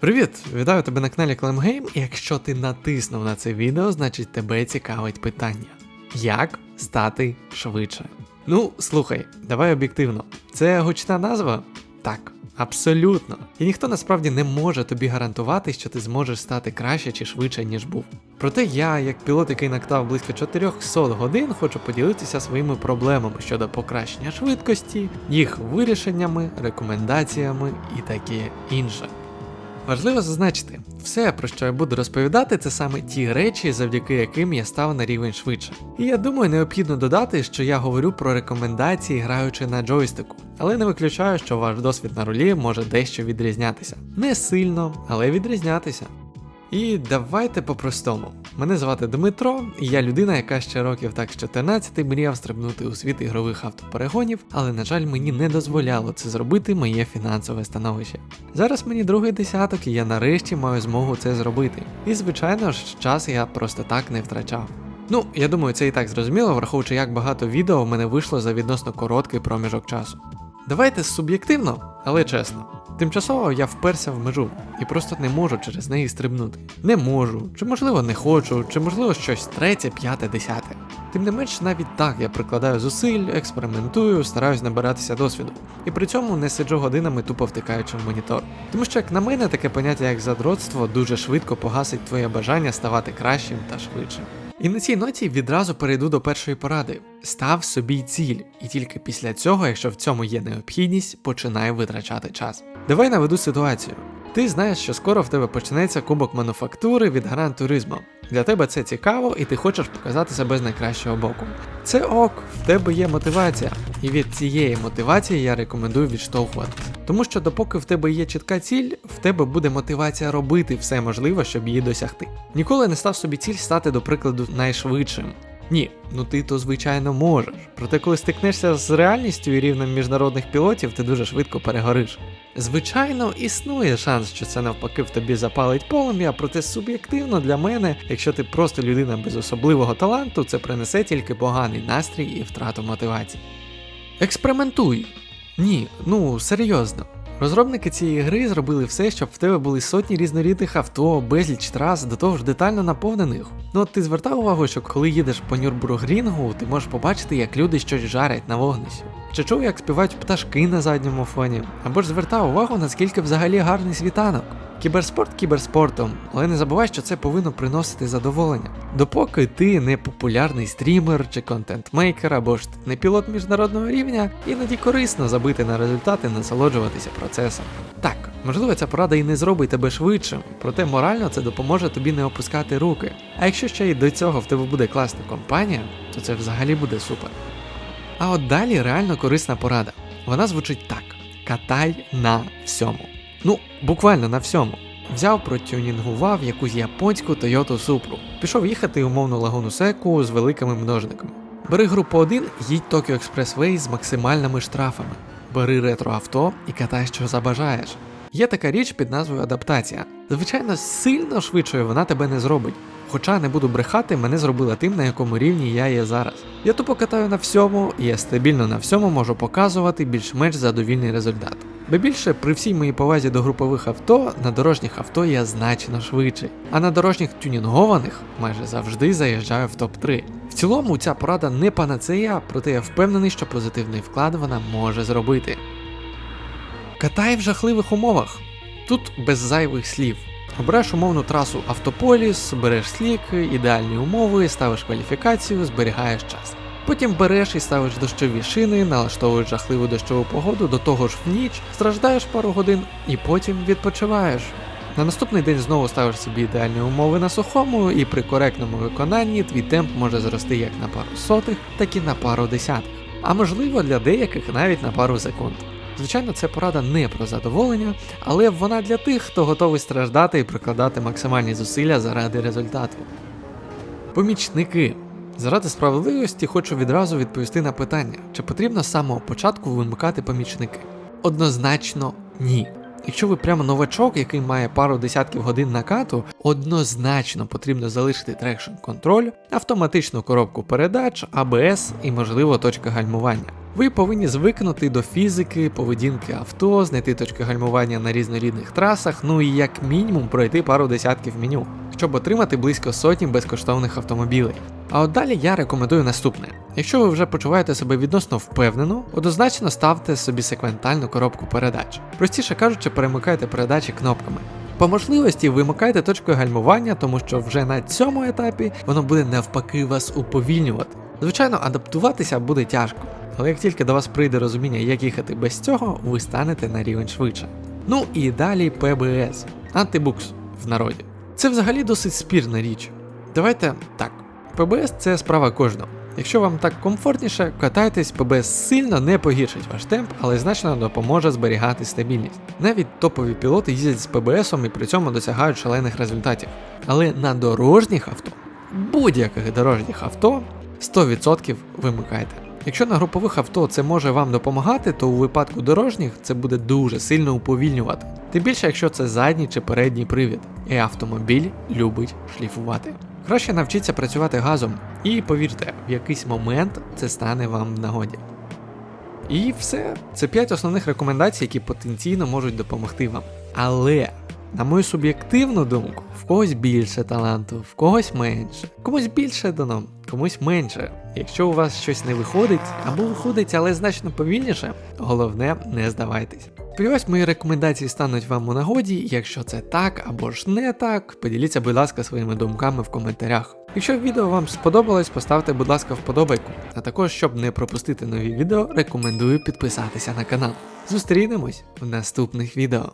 Привіт! Вітаю тебе на каналі ClaimGame. І Якщо ти натиснув на це відео, значить тебе цікавить питання: як стати швидше? Ну, слухай, давай об'єктивно. Це гучна назва? Так, абсолютно. І ніхто насправді не може тобі гарантувати, що ти зможеш стати краще чи швидше, ніж був. Проте я, як пілот, який нактав близько 400 годин, хочу поділитися своїми проблемами щодо покращення швидкості, їх вирішеннями, рекомендаціями і таке інше. Важливо зазначити, все, про що я буду розповідати, це саме ті речі, завдяки яким я став на рівень швидше. І я думаю, необхідно додати, що я говорю про рекомендації, граючи на джойстику, але не виключаю, що ваш досвід на рулі може дещо відрізнятися. Не сильно, але відрізнятися. І давайте по-простому. Мене звати Дмитро, і я людина, яка ще років так з 14 мріяв стрибнути у світ ігрових автоперегонів, але, на жаль, мені не дозволяло це зробити моє фінансове становище. Зараз мені другий десяток, і я нарешті маю змогу це зробити. І звичайно ж, час я просто так не втрачав. Ну, я думаю, це і так зрозуміло, враховуючи, як багато відео в мене вийшло за відносно короткий проміжок часу. Давайте суб'єктивно, але чесно. Тимчасово я вперся в межу і просто не можу через неї стрибнути. Не можу, чи можливо не хочу, чи можливо щось третє, п'яте, десяте. Тим не менш, навіть так я прикладаю зусиль, експериментую, стараюсь набиратися досвіду. І при цьому не сиджу годинами тупо втикаючи в монітор. Тому що, як на мене, таке поняття як задротство дуже швидко погасить твоє бажання ставати кращим та швидшим. І на цій ноті відразу перейду до першої поради: став собі ціль, і тільки після цього, якщо в цьому є необхідність, починай витрачати час. Давай наведу ситуацію. Ти знаєш, що скоро в тебе почнеться кубок мануфактури від Гран Туризмо. Для тебе це цікаво, і ти хочеш показати себе з найкращого боку. Це ок, в тебе є мотивація, і від цієї мотивації я рекомендую відштовхуватись. Тому що допоки в тебе є чітка ціль, в тебе буде мотивація робити все можливе, щоб її досягти. Ніколи не став собі ціль стати, до прикладу, найшвидшим. Ні, ну ти то звичайно можеш. Проте, коли стикнешся з реальністю і рівнем міжнародних пілотів, ти дуже швидко перегориш. Звичайно, існує шанс, що це навпаки в тобі запалить полум'я, проте суб'єктивно для мене, якщо ти просто людина без особливого таланту, це принесе тільки поганий настрій і втрату мотивації. Експериментуй. Ні, ну серйозно. Розробники цієї гри зробили все, щоб в тебе були сотні різнорідних авто, безліч трас, до того ж детально наповнених. Ну от ти звертав увагу, що коли їдеш по Нюрбургрінгу, ти можеш побачити, як люди щось жарять на вогнищі. Чи чув, як співають пташки на задньому фоні, або ж звертав увагу, наскільки взагалі гарний світанок. Кіберспорт кіберспортом, але не забувай, що це повинно приносити задоволення. Допоки ти не популярний стрімер чи контент-мейкер, або ж не пілот міжнародного рівня, іноді корисно забити на результати, насолоджуватися процесом. Так, можливо, ця порада і не зробить тебе швидшим, проте морально це допоможе тобі не опускати руки. А якщо ще й до цього в тебе буде класна компанія, то це взагалі буде супер. А от далі реально корисна порада. Вона звучить так: катай на всьому. Ну, буквально на всьому. Взяв, протюнінгував якусь японську Toyota Supra. Пішов їхати умовну лагуну секу з великими множниками. Бери групу 1, їдь Tokyo Expressway з максимальними штрафами. Бери ретроавто і катай, що забажаєш. Є така річ під назвою адаптація. Звичайно, сильно швидшою вона тебе не зробить. Хоча не буду брехати, мене зробила тим, на якому рівні я є зараз. Я тупо катаю на всьому, і я стабільно на всьому можу показувати більш-менш задовільний результат. Бо більше при всій моїй повазі до групових авто, на дорожніх авто я значно швидший, а на дорожніх тюнінгованих майже завжди заїжджаю в топ-3. В цілому ця порада не панацея, проте я впевнений, що позитивний вклад вона може зробити. Катай в жахливих умовах. Тут без зайвих слів. Обираєш умовну трасу Автополіс, береш слік, ідеальні умови, ставиш кваліфікацію, зберігаєш час. Потім береш і ставиш дощові шини, налаштовуєш жахливу дощову погоду, до того ж в ніч, страждаєш пару годин і потім відпочиваєш. На наступний день знову ставиш собі ідеальні умови на сухому, і при коректному виконанні твій темп може зрости як на пару сотих, так і на пару десятих, а можливо для деяких навіть на пару секунд. Звичайно, це порада не про задоволення, але вона для тих, хто готовий страждати і прикладати максимальні зусилля заради результату. Помічники. Заради справедливості хочу відразу відповісти на питання, чи потрібно з самого початку вимикати помічники. Однозначно ні. Якщо ви прямо новачок, який має пару десятків годин накату, однозначно потрібно залишити трекшн контроль, автоматичну коробку передач, АБС і, можливо, точка гальмування. Ви повинні звикнути до фізики, поведінки авто, знайти точки гальмування на різнорідних трасах, ну і як мінімум пройти пару десятків меню, щоб отримати близько сотні безкоштовних автомобілей. А от далі я рекомендую наступне: якщо ви вже почуваєте себе відносно впевнено, однозначно ставте собі секвентальну коробку передач. Простіше кажучи, перемикайте передачі кнопками. По можливості вимикайте точку гальмування, тому що вже на цьому етапі воно буде навпаки вас уповільнювати. Звичайно, адаптуватися буде тяжко, але як тільки до вас прийде розуміння, як їхати без цього, ви станете на рівень швидше. Ну і далі ПБС, антибукс в народі. Це взагалі досить спірна річ. Давайте так. ПБС це справа кожного. Якщо вам так комфортніше, катайтесь, ПБС сильно не погіршить ваш темп, але значно допоможе зберігати стабільність. Навіть топові пілоти їздять з ПБСом і при цьому досягають шалених результатів. Але на дорожніх авто, будь-яких дорожніх авто, 100% вимикайте. Якщо на групових авто це може вам допомагати, то у випадку дорожніх це буде дуже сильно уповільнювати. Тим більше, якщо це задній чи передній привід, і автомобіль любить шліфувати. Краще навчіться працювати газом, і повірте, в якийсь момент це стане вам в нагоді. І все. Це 5 основних рекомендацій, які потенційно можуть допомогти вам. Але, на мою суб'єктивну думку, в когось більше таланту, в когось менше, комусь більше дано, комусь менше. Якщо у вас щось не виходить, або виходить, але значно повільніше, головне не здавайтесь. Сподіваюсь, мої рекомендації стануть вам у нагоді. Якщо це так або ж не так, поділіться, будь ласка, своїми думками в коментарях. Якщо відео вам сподобалось, поставте, будь ласка, вподобайку. А також, щоб не пропустити нові відео, рекомендую підписатися на канал. Зустрінемось в наступних відео.